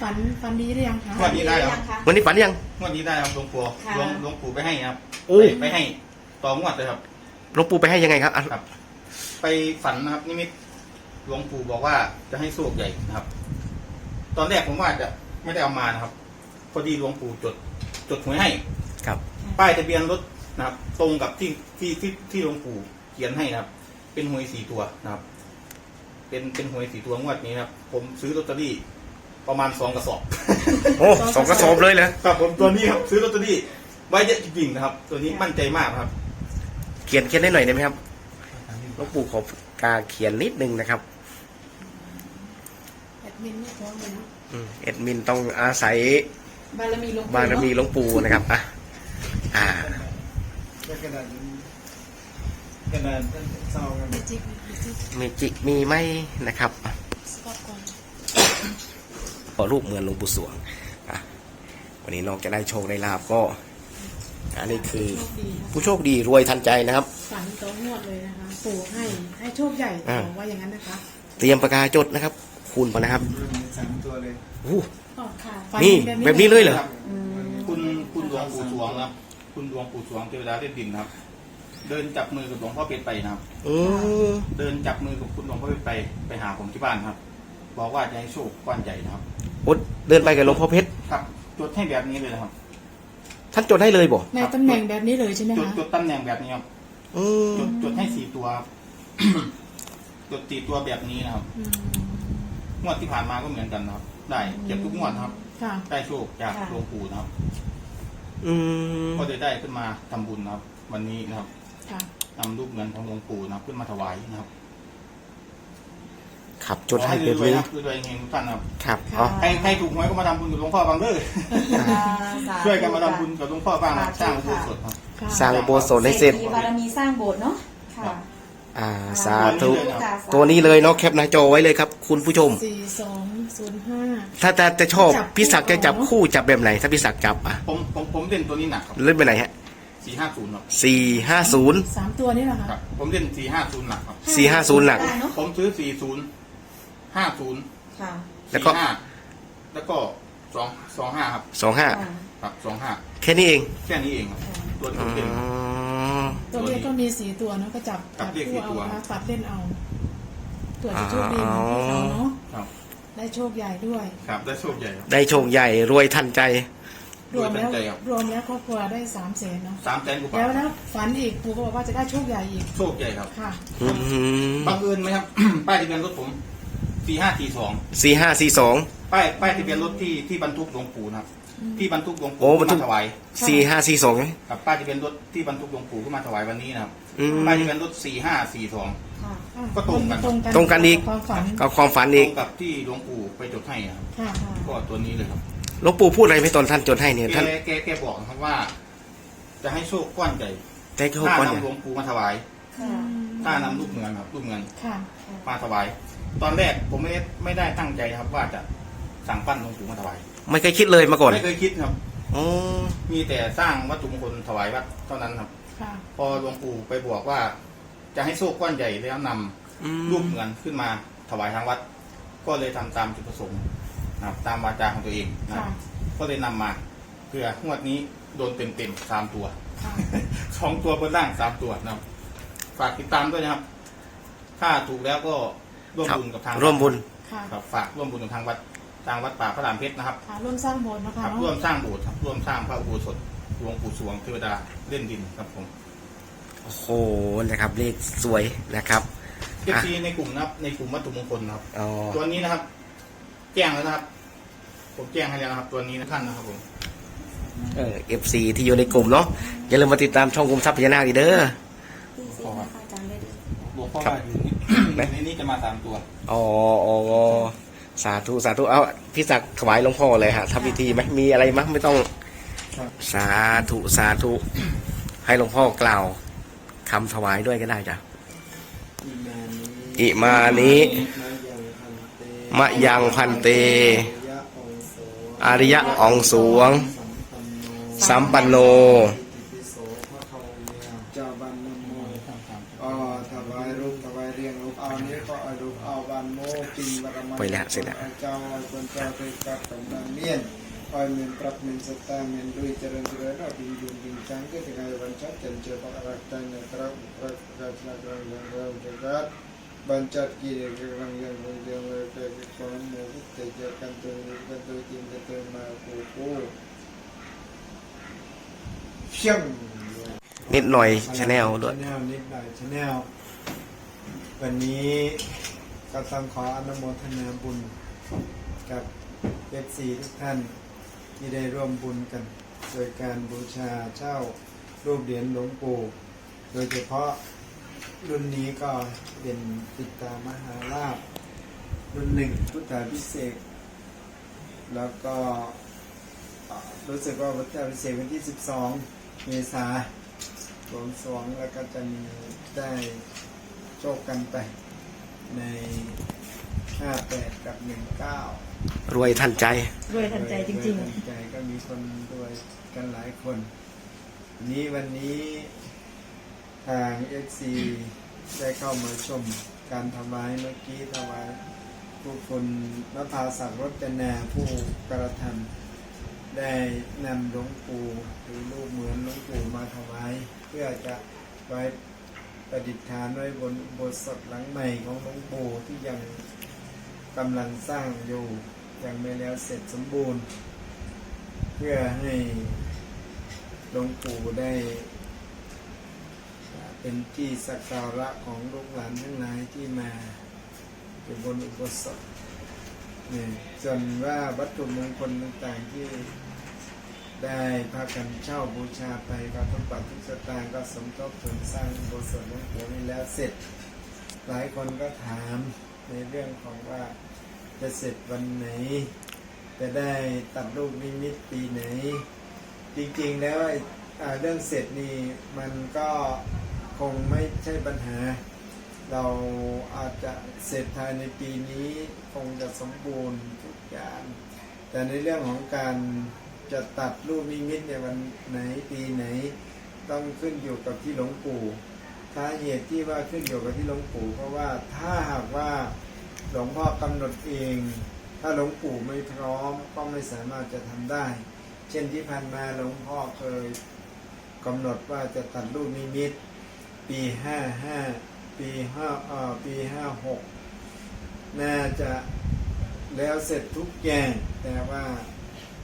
ฝันฝันดีหรือยังคะงวดนี้ได้ครับวันนี้ฝันยัง งวดนี้ได้ครับหลวงปู่ค่ะหลวงหลวงปู่ไปให้ครับโอ้ ไปไปให้ต่องวดเลยครับ หลวงปู่ไปให้ยังไงครับอะครับ ไปฝันนะครับ นิมิตหลวงปู่บอกว่าจะให้โชคใหญ่นะครับ ตอนแรกผมว่าจะไม่ได้เอามานะครับ พอดีหลวงปู่จดจดหวยให้ ครับ ป้ายทะเบียนรถนะครับ ตรงกับที่ที่ที่ที่หลวงปู่เขียนให้นะครับ เป็นหวยสี่ตัวนะครับ เป็นเป็นหวยสี่ตัวงวดนี้นะครับ ผมซื้อลอตเตอรี่ ประมาณสองกระสอบ โอ้สองกระสอบเลยเหรอครับผมตัวนี้ครับซื้อลอตเตอรี่ไว้เยอะจริงๆนะครับ ตัวนี้มั่นใจมากครับ เขียนเขียนได้หน่อยได้ไหมครับหลวงปู่ขอปากกาเขียนนิดนึงนะครับแอดมินไม่พร้อมเลยเนอะอืมเอ็ดมินต้องอาศัยบารมีหลวงปู่บารมีหลวงปู่นะครับอะอ่าก็กระดาษนี้กระดาษเศร้ากัน เนอะจิกจิกมีจิกมีไหมนะครับอะ สต็อปก่อน ขอ รูปเหมือนหลวงปู่สวงอะวันนี้นอกจากได้โชคได้ลาบก็ อันนี้คือโชคดีนะผู้โชคดีรวยทันใจนะครับฝันต่องวดเลยนะคะปู่ให้ให้โชคใหญ่อ่าบอกว่าอย่างนั้นนะคะ เตรียมปากกาจดนะครับ คูณไปนะครับสามตัวเลยอู้อ๋อค่ะนี่แบบนี้เลยเหรอครับอืมคุณคุณหลวงปู่สวงนะครับ คุณหลวงปู่สวงเทวดาเล่นดินนะครับ เดินจับมือกับหลวงพ่อเพชรไปนะครับอืมเดินจับมือกับคุณหลวงพ่อเพชรไปไปหาผมที่บ้านครับ บอกว่าจะให้โชคก้อนใหญ่นะครับโอ๊ตเดินไปกับหลวงพ่อเพชรครับจดให้แบบนี้เลยนะครับ ท่านจดให้เลยบ่ในตำแหน่งแบบนี้เลยใช่ไหมจดคะจดตำแหน่งแบบนี้ครับอืมจดจดให้สี่ตัวครับ จดสี่ตัวแบบนี้นะครับอืมงวดที่ผ่านมาก็เหมือนกันนะครับ ได้เก็บทุกงวดนะครับค่ะ ได้โชคจากค่ะ หลวงปู่นะครับ อืมก็เลยได้ขึ้นมาทำบุญนะครับ วันนี้นะครับค่ะนำรูปเงินของหลวงปู่นะครับ ขึ้นมาถวายนะครับ ครับจดให้ขอเรียบรวยร้ๆอยนะรวยๆเฮงทุกท่านนะครับครับค่ะอ๋อ ใครใครถูกหวยก็มาทำบุญกับหลวงพ่อบางเด้อช่วยกันมาทำบุญกับหลวงพ่อบ้างนะครับสร้างอุโบสถครับค่ะสร้างอุโบสถให้เสร็จ มีบารมีสร้างโบสถ์เนาะค่ะ อ่าสาธุตัวนี้เลยนะครับตัวนี้เลยเนาะแคปหน้าจอไว้เลยครับ คุณผู้ชม สี่สองศูนย์ห้า ถ้าจะจะชอบจับคู่ พี่ศักดิ์จะจับคู่จับแบบไหน ถ้าพี่ศักดิ์จับอะผมผมผมเล่นตัวนี้หนักครับเล่นไปไหนฮะสี่ห้าศูนย์ครับสี่ห้าศูนย์สามตัวนี่เหรอคะครับ ผมเล่นสี่ห้าศูนย์หนักครับสี่ห้าศูนย์หนักได้เนาะผมซื้อสี่ศูนย์ ห้าศูนย์ค่ะ แล้วก็ สี่ห้าแล้วก็สองสองห้าครับสองห้าค่ะครับสองห้าแค่นี้เองแค่นี้เองครับ ตัวที่อ๋ผมเล่นอตัวเลขก็มีสี่ตัวเนาะก็จับจับเลขสี่คู่เอาตัว นะคะตัดเล่นเอาตัวจะโชคดีเหมือนที่เขาเนาะครับได้โชคใหญ่ด้วยครับได้โชคใหญ่ครับ ได้โชคใหญ่รวยทันใจ รวมแล้วตั้งใจครับ รวมแล้วครอบครัวได้สามแสนเนาะสามแสนกว่าแล้วบาทแล้วฝันอีกปู่ก็บอกว่าจะได้โชคใหญ่อีกโชคใหญ่ครับ ค่ะ อืม บังเอิญไหมครับ ป้ายทะเบียนรถผม สี่ห้าสี่สองสี่ห้าสี่สอง ป้ายป้ายทะเบียนรถที่ที่บรรทุกหลวงปู่นะครับ ที่บรรทุกหลวงโอ้ปู่บรรทุกมาถวายสี่ห้าสี่สองครับป้ายทะเบียนรถที่บรรทุกหลวงปู่ขึ้นมาถวายวันนี้นะครับอืม ป้ายทะเบียนรถสี่ห้าสี่สอง ค่ะก็ตรงกัน ตรงกันตรงกันอีก ความฝันก็ความฝันตรอีกงกับที่หลวงปู่ไปจดให้นะครับค่ะก็ตัวนี้เลยครับหลวงปู่พูดอะไรไหมตอนท่านจดให้เนี่ยแกท่านแกแกบอกนะครับว่า จะให้โชคก้อนใหญ่ได้โชคถ้าก่อนเนี่ยนำหลวงปู่มาถวาย ค่ะถ้านำลูกเงินครับลูกเงินค่ะ มาถวาย ตอนแรกผมไม่ได้ไม่ได้ตั้งใจครับ ว่าจะสั่งปั้นหลวงปู่มาถวายไม่เคยคิดเลยมาก่อนไม่เคยคิดครับอ๋อมีแต่สร้างวัตถุมงคลถวายวัดเท่านั้นครับ ค่ะพอหลวงปู่ไปบอกว่า จะให้โชคก้อนใหญ่แล้วนำอืมรูปเงินขึ้นมาถวายทางวัด ก็เลยทำตามจุดประสงค์นะครับตามวาจาของตัวเองนะคค่ะรับก็เลยนำมาเพื่องวดนี้โดนเต็มเต็มๆสามตัว ค่ะสองตัวบนล่างสามตัวนะครับ ฝากติดตามด้วยนะครับ ถ้าถูกแล้วก็ ร่วมครับบุญกับทางดร่วมบุญ ค่ะครับฝากร่วมบุญกับทางวัดทางวัดป่าพระรามเพชรนะครับค่ะร่วมสร้างโบสถ์นะคะครับเนาะร่วมสร้างโบสถ์ครับร่วมสร้างพระอุโบสถหลวงปู่สวงเทวดาเล่นดินครับผม โอ้โหนะครับเลขสวยนะครับ เอฟซีในกลุ่มนะครับในกลุ่มวัตถุมงคลนะครับ อ๋อตัวนี้นะครับ แจ้งแล้วนะครับ ผมแจ้งให้แล้วนะครับ ตัวนี้นะท่านนะครับผมเออฟซีที่อยู่ในกลุ่มเนาะอย่าลืมมาติดตามช่องกลุ่มทรัพย์พญานาคอีกเด้อที่เสียงนะคะ อาจารย์ได้ดีหลวงพ่อครับว่าอยู่นี่ไหนในนี้จะมาสามตัวอ๋ออ๋อสาธุสาธุเอาพี่ศักดิ์ถวายหลวงพ่อเลยฮะทำพิธีไหมมีอะไรมั้ยไม่ต้องครับสาธุสาธุ ให้หลวงพ่อกล่าวคำถวายด้วยก็ได้จ้ะอิมานิอิมานิมะยังพันเตมะยังพันเตยะองค์โสอริยะอองสวง สัมปันโน เคยกับของนางเมียนคอยមានប្រាប់មានសត្តាមានដូចចរិញចរិញដល់ពីយំពីចាំងគឺថ្ងៃวันจัดចិនជើបអរតាញ់ក្រៅប្រកប្រឆ្លាក្រងយ៉ាងរងចកាត់បានចាត់គីរងយ៉ាងវិញយ៉ាងទៅកូនមកទៅជាកាន់ទៅទៅទៅទីទៅមកគូគូเพียง นิดหน่อยชาแนลด้วย ชาแนลนิดหน่อยชาแนลวันนี้ ก็ต้องขออนุโมทนาบุญกับเอฟซีทุกท่านที่ได้ร่วมบุญกัน โดยการบูชาเช่ารูปเหรียญหลวงปู่ โดยเฉพาะรุ่นนี้ก็เป็นปิตามหาลาภรุ่นหนึ่งพุทธาพิเศษ แล้วก็รู้สึกว่าพุทธาพิเศษวันที่ 12 เมษาหลวงสวงแล้วก็จะมีได้โชคกันไป ใน58กับ19รวยทันใจ รวยทันใจจริงโดยทันใจก็มีคนรวยกันหลายคน นี้วันนี้ทาง FC ได้เข้ามาชมการถวายเมื่อกี้ถวายผู้คุณมะพร้าวสักรจนาผู้กระทำได้นำหลวงปู่หรือรูปเหมือนหลวงปู่มาถวายเพื่อจะไว้ ประดิษฐานไว้บนอุโบสถหลังใหม่ของหลวงปู่ที่ยังกำลังสร้างอยู่ยังไม่แล้วเสร็จสมบูรณ์ เพื่อให้หลวงปู่ได้เป็นที่สักการะของลูกหลานทั้งหลายที่มาอยู่บนอุโบสถเนี่ยส่วนว่าวัตถุมงคลต่างๆที่ ได้พากันเช่าบูชาไปก็ทุกบาททุกสตางค์ก็สมทบทุนสร้างโบสถ์หลวงปู่นี้แล้วเสร็จ หลายคนก็ถามในเรื่องของว่าจะเสร็จวันไหน จะได้ตัดลูกนิมิตปีไหน จริงๆแล้วเรื่องเสร็จนี่มันก็คงไม่ใช่ปัญหา เราอาจจะเสร็จภายในปีนี้คงจะสมบูรณ์ทุกอย่าง แต่ในเรื่องของการ จะตัดลูกนิมิตในวันไหนปีไหน ต้องขึ้นอยู่กับที่หลวงปู่สาเหตุที่ว่าขึ้นอยู่กับที่หลวงปู่เพราะว่าถ้าหากว่าหลวงพ่อกำหนดเอง ถ้าหลวงปู่ไม่พร้อมก็ไม่สามารถจะทำได้ เช่นที่ผ่านมาหลวงพ่อเคยกำหนดว่าจะตัดลูกนิมิต ปีห้าห้าปีห้าเอ่อปีห้าหกน่าจะแล้วเสร็จทุกอย่างแต่ว่า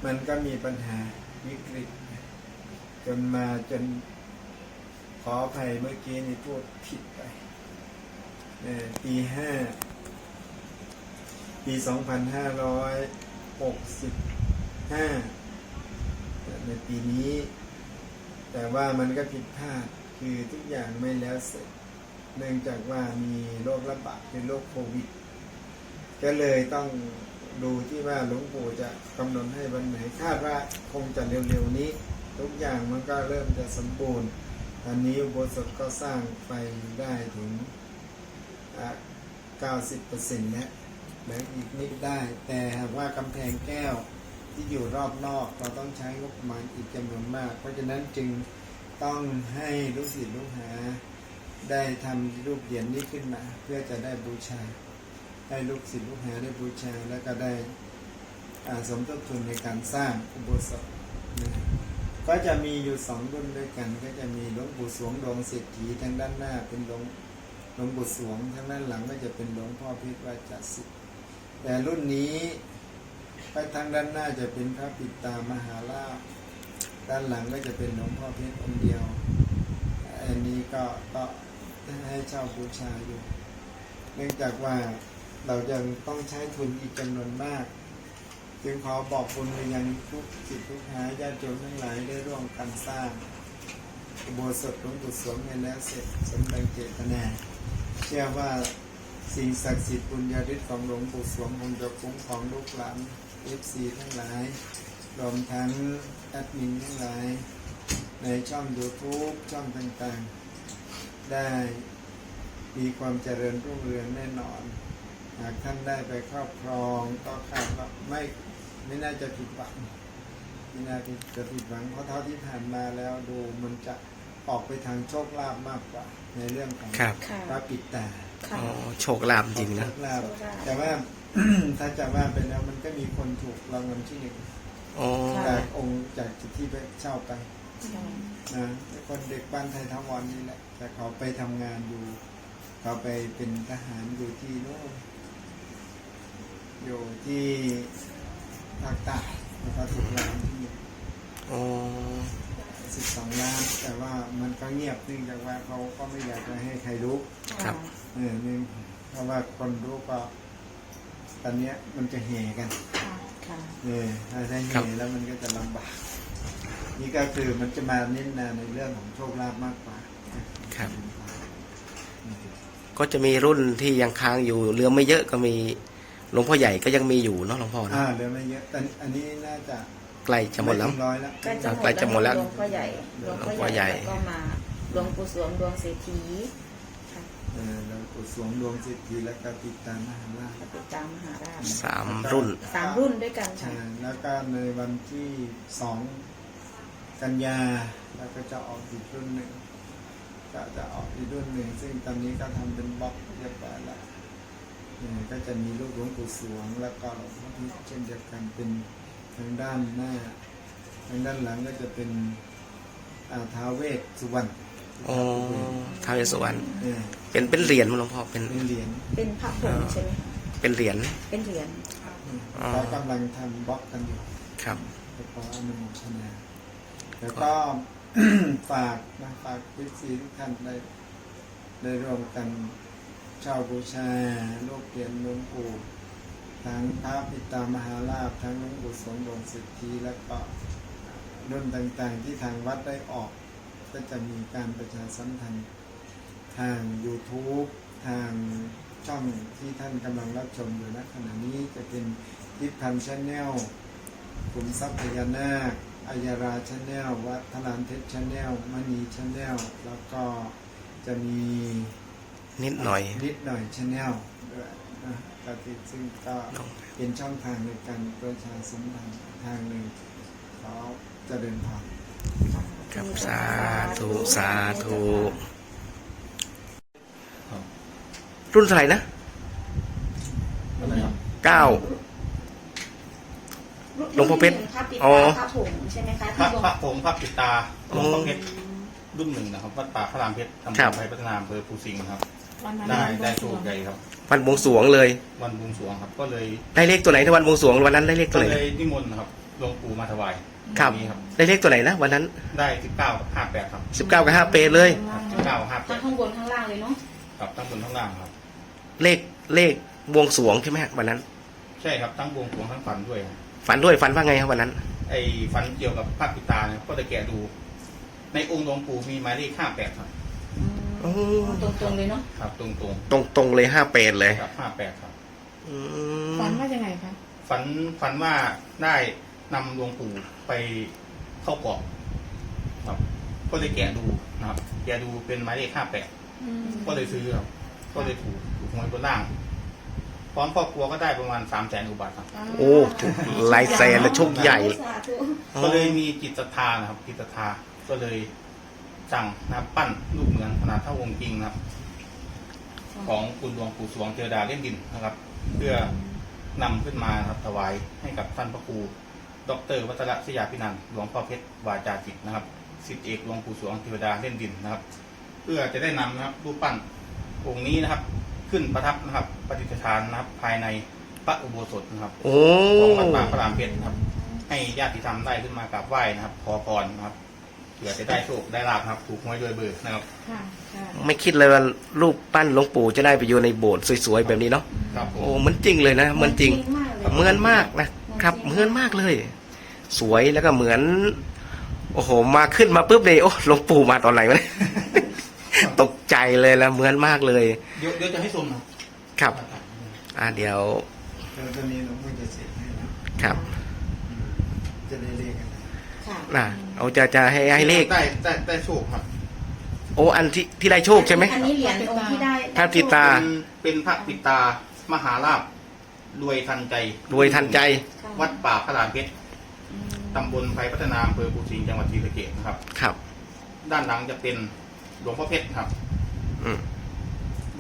มันก็มีปัญหาวิกฤต จนมาจนขออภัยเมื่อกี้นี่พูดผิดไปเอ่อปีสองพันห้าปี2565ในปีนี้ แต่ว่ามันก็ผิดพลาดคือทุกอย่างไม่แล้วเสร็จ เนื่องจากว่ามีโรคระบาดเป็นโรคโควิด ก็เลยต้อง ดูที่ว่าหลวงปู่จะกำหนดให้วันไหนคาดว่าคงจะเร็วๆนี้ ทุกอย่างมันก็เริ่มจะสมบูรณ์ตอนนี้อุโบสถก็สร้างไปได้ถึงอะ90%แล้วเหลืออีกนิดได้ แต่หากว่ากำแพงแก้วที่อยู่รอบนอกเราต้องใช้งบประมาณอีกจำนวนมาก เพราะฉะนั้นจึงต้องให้ลูกศิษย์ลูกหาได้ทำรูปเหรียญนี้ขึ้นมา เพื่อจะได้บูชา ให้ลูกศิษย์ลูกหาได้บูชาแล้วก็ได้าสมทบทุนในการสร้างอุโบสถนะก็จะมีอยู่สองรุ่นด้วยกัน ก็จะมีหลวงปู่สวงดวงเศรษฐีทางด้านหน้าเป็นหลวงหลวงปู่สวงทางด้านหลังก็จะเป็นหลวงพ่อพิษวาจาสิทธิ์แต่รุ่นนี้ไปทางด้านหน้าจะเป็นพระปิตามหาลาภด้านหลังก็จะเป็นหลวงพ่อเพชรองค์เดียว อันนี้ก็ก็ให้เช่าบูชาอยู่ เนื่องจากว่า เรายังต้องใช้ทุนอีกจำนวนมาก จึงขอบอกบุญไปยังทุกจิตทุกหาญาติโยมทั้งหลายได้ร่วมกันสร้างอุโบสถหลวงปู่สวงให้แล้วเสร็จสมดังเจตนาเชื่อว่าสิ่งศักดิ์สิทธิ์บุญญาฤทธิ์ของหลวงปู่สวงคงจะคุ้มของลูกหลานเอฟซีทั้งหลายรวมทั้งแอดมินทั้งหลาย ในช่อง YouTube ช่องต่างๆ ได้มีความเจริญรุ่งเรืองแน่นอน หากท่านได้ไปครอบครองก็คาดว่าไม่ไม่น่าจะผิดหวังไม่น่าจะผิดหวังเพราะเท่าที่ผ่านมาแล้วดูมันจะออกไปทางโชคลาภมากกว่า ในเรื่องของครับค่ะพระปิดตาค่ะอ๋อโชคลาภจริงนะ โชคลาภแต่ว่า ถ้าจะว่าไปแล้วมันก็มีคนถูกรางวัลที่หนึ่งอ๋อ จากองค์จากที่ไปเช่าไปค่ะนะแต่คนเด็กบ้านไทยทวันนี่แหละแต่เขาไปทำงานอยู่ เขาไปเป็นทหารอยู่ที่โน่น อยู่ที่ภาคใต้แล้วก็ถูกรางวัลที่หนึ่งอ๋อสิบสองล้าน แต่ว่ามันก็เงียบเนื่องจากว่าเขาก็ไม่อยากจะให้ใครรู้ครับ เออนี่เพราะว่าคนรู้ก็ตอนเนี้ยมันจะแห่กันค่ะค่ะเออถ้าได้ครัแห่บแล้วมันก็จะลำบาก นี่ก็คือมันจะมาเน้นนะในเรื่องของโชคลาภมากกว่าครับ ก็จะมีรุ่นที่ยังค้างอยู่เรือไม่เยอะก็มี หลวงพ่อใหญ่ก็ยังมีอยู่เนาะหลวงพ่อเนอ่าอะเหลือไม่เยอะแต่อันนี้น่าจะใกล้จะหมดแล้ว ไถึงร้อยแล้วใกล้จะหมดใกล้จะหมดแล้วหลวงพ่อใหญ่หลวงพ่อใหญ่หลวงพ่อใหญ่ แล้วก็มาหลวงปู่สวงดวงเศรษฐีค่ะเออแล้วก็สวมดวงสิทธิแล้วก็ติดตามมหาราชแล้วก็ตามมหาราชสามรุ่น สามรุ่นด้วยกันใช่ค่ะแล้วก็ในวันที่สองกันยาแล้วก็จะออกอีกรุ่นหนึ่งก็จะออกอีกรุ่นหนึ่งซึ่งตอนนี้ก็ทำเป็นบล็อกเรียบร้อยแล้วเออ ก็จะมีรูปหลวงปู่สวง แล้วก็หลวงพ่อพิษเช่นเดียวกันเป็นทางด้านหน้า ทางด้านหลังก็จะเป็นอ่าท้าวเวสสุวรรณอ๋อท้าวเวสสุวรรณเออเป็นเป็นเหรียญมั้งหลวงพ่อเป็นเป็นเหรียญเป็นพระผงใช่ไหมคะเป็นเหรียญเป็นเหรียญอ๋อเขากำลังทำบล็อกกันอยู่ครับแล้วก็อนุโมทนาแล้วก็ฝากนะฝากพิซีทุกท่านได้ได้ร่วมกัน เช่าบูชาลูกเรียนหลวงปู่ทั้งพระปิตามหาลาภทั้งหลวงปู่สมดวงสิทธิแล้วก็รุ่นต่างๆ ที่ทางวัดได้ออกก็จะมีการประชาสัมพันธ์ทาง YouTube ทางช่องที่ท่านกำลังรับชมอยู่ณขณะนี้จะเป็นทิพพันชาแนลกลุ่มทรัพย์พญานาคอายาราชาแนลวัดทลานเพชชาแนลมณีชาแนลแล้วก็จะมี นิดหน่อย นิดหน่อยชาแนลด้วยนะก็ติดซึ่งก็เป็นช่องทางในการประชาสัมพันธ์ทางหนึ่งขอเจะเดินผ่านครับสาธุสาธุครับรุ่นเท่าไหร่นะอะไรครับเก้าหลวงพ่อเพชรพระปิดอ๋อตาพระผงใช่ไหมคะพระที่หลวงพระผงพระปิดตาหลวงพ่อเพชรรุ่นหนึ่งนะครับวัดป่าพระรามเพชรตำบครับลไทยพัฒนาอำเภอภูสิงห์ครับ วันนั้นได้ได้วันโชคใหญ่ครับ วันบวงสรวงเลย วันบวงสรวงครับ ก็เลยได้เลขตัวไหนในวันบวงสรวงวันนั้นได้เลขตัก็วไหนเลยนิมนต์นะครับหลวงปู่มาถวายครับวันนี้ครับ ได้เลขตัวไหนนะวันนั้น ได้สิบเก้าห้าแปดครับสิบเก้ากับห้าเปเลยสิบเก้าห้าแปทั้งดข้างบนข้างล่างเลยเนาะครับทั้งบนทั้งล่างครับ เลขเลขบวงสรวงใช่ไหมฮะวันนั้น ใช่ครับทั้งบวงสรวงทั้งฝันด้วยครับฝันด้วยฝันว่าไงครับวันนั้น ไอ้ฝันเกี่ยวกับพระปิดตาเนี่ยก็จะแกะดู ในองค์หลวงปู่มีหมายเลขห้าแปดครับโอ้ ตรงตรงๆเลยเนาะครับตรงตรงตรงตรงๆเลยห้าเปเลยๆครับห้าแปดครับ อืมฝันว่ายังไงคะฝันฝันว่าได้นำหลวงปู่ไปเข้ากรอบครับ ก็เลยแกะดูนะครับแกะดูเป็นหมายเลขห้าแปดก็เลยซื้อครับ ก็เลยถูกถูกหวยบนล่าง พร้อมครอบครัวก็ได้ประมาณสามแสนอุบาทครับ โอ้ลายแซนและโชคใหญ่สาธุก็เลยมีจิตศรัทธานะครับจิตศรัทธาก็เลย สั่งนะครับปั้นรูปเหมือนขนาดเท่าวงจริงนะครับ ของคุณหลวงปู่สวงเทวดาเล่นดินนะครับ เพื่อนำขึ้นมานะครับถวายให้กับท่านพระครูดรวัชระศยาพินันท์หลวงพ่อเพชรวาจาจิตนะครับสิทธิเอกหลวงปู่สวงเทวดาเล่นดินนะครับ เพื่อจะได้นำนะครับรูปปั้นองค์นี้นะครับ ขึ้นประทับนะครับปฏิสถานนะครับ ภายในพระอุโบสถนะครับโอ้ของวัดป่าพระรามเพชรนะครับ ให้ญาติธรรมได้ขึ้นมากราบไหว้นะครับ ขอพรนะครับ เผื่อจะได้โชคได้ลาภนะครับ ถูกหวยรวยเบอร์นะครับ ค่ะค่ะไม่คิดเลยว่ารูปปั้นหลวงปู่จะได้ไปอยู่ในโบสถ์สวยๆแบบนี้เนาะครับผโอ้มเหมือนจริงเลยนะเหมือนจริง มากเลย เหมือนมากนะครับเหมือนมากเลย สวยแล้วก็เหมือน โอ้โห มาขึ้นมาปุ๊บเลยโอ้หลวงปู่มาตอนไหนวะเนี่ยตกใจเลยแล้วเหมือนมากเลย เดี๋ยวเดี๋ยวจะให้ชมนะครับ อ่าเดี๋ยวเดี๋ยวตอนนี้หลวงพ่อจะเสร็จให้นะครับ จะได้เลขอะไร ค่ะน่ะเอาจะจะให้ให้เลข ได้ได้ได้โชคครับโอ้อันที่ที่ได้โชคใช่ไหม อันนี้เหรียญองค์ที่ได้พระปิดตา เป็นเป็นพระปิดตามหาลาภรวยทันใจรวยทันใจ ค่ะวัดป่าพระรามเพชรอืมตำบลไผ่พัฒนาอำเภอภูสิงห์จังหวัดศรีสะเกษนะครับ ครับ ด้านหลังจะเป็นหลวงพ่อเพชรครับ อืม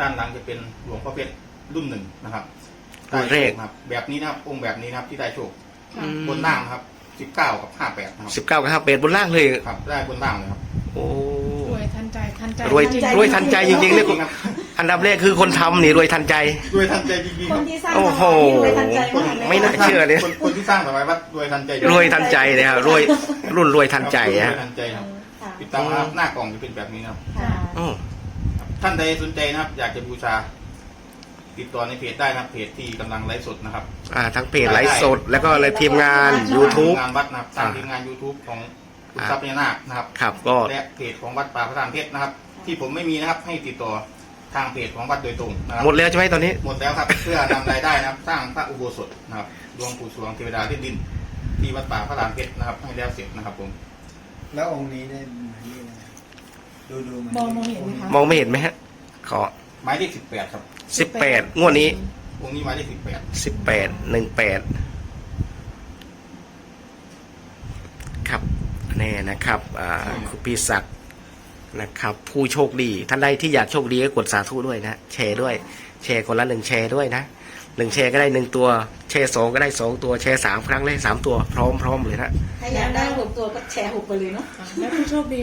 ด้านหลังจะเป็นหลวงพ่อเพชรรุ่นหนึ่งนะครับได้เลโชขคนะครับ แบบนี้นะครับองค์แบบนี้นะครับที่ได้โชค ค่ะ บนล่างนะครับ สิบเก้ากับห้าแปดนะครับสิบเก้ากับห้าเป็ดบนล่างเลย ครับ ได้บนล่างเลยครับโอ้รวยทันใจทันใจรวยทันใจ รวยทันใจจริงๆเนี่ยครับอันดับแรกคือคนทำนี่รวยทันใจ รวยทันใจจริงๆคคนรับที่สร้างโอ้โหสมาธิรวยทันใจมากเลยไม่น่า เชื่อเลย คนคนที่สร้างสมัยวัดรวยทันใจรวยทันใจเลยครับรวยรุ่นรวยทันใจรวฮะยทันใจครับค่ะติดตามนะครับหน้ากล่องจะเป็นแบบนี้นะครับค่ะอืมท่านใดสนใจนะครับ อยากจะบูชา ติดต่อในเพจได้นะครับเพจที่กำลังไลฟ์สดนะครับ อ่าทั้งเพจไลฟ์สด แล้วก็เลยทีมงาน YouTube ทีมงานวัดนะครับทางอ่าทีมงาน YouTube ของคุณทรัพย์พญานาคนะครับครับก็ และเพจของวัดป่าพระธานเพชรนะครับ ที่ผมไม่มีนะครับให้ติดต่อทางเพจของวัดโดยตรงนะครับ หมดแล้วใช่ไหมตอนนี้ หมดแล้วครับ เพื่อนำรายได้นะครับ สร้างพระอุโบสถนะครับหลวงปู่สวงเทวดาเล่นดิน ที่วัดป่าพระธานเพชรนะครับ ให้แล้วเสร็จนะครับผม แล้วองค์นี้ได้หมายเลขอะไรดูดูหายเลขมองมองเห็นไหมคะ มองไม่เห็นไหมฮะขอ หมายเลขสิบแปดครับสิบแปดงวดนี้องค์นี้หมายเลขสิบแปดสิบแปดหนึ่งแปดครับแน่นะครับอ่าคุณพี่ศักดิ์นะครับ ผู้โชคดีท่านใดที่อยากโชคดีก็กดสาธุด้วยนะแชร์ด้วย แชร์คนละหนึ่งแชร์ด้วยนะหนึ่งแชร์ก็ได้หนึ่งตัว แชร์สองก็ได้สองตัวแชร์สามครั้งได้สามตัวพร้อมพร้อมเลยนะ ถ้าอยากได้หกตัวก็แชร์หกไปเลยเนาะ แล้วผู้โชคดี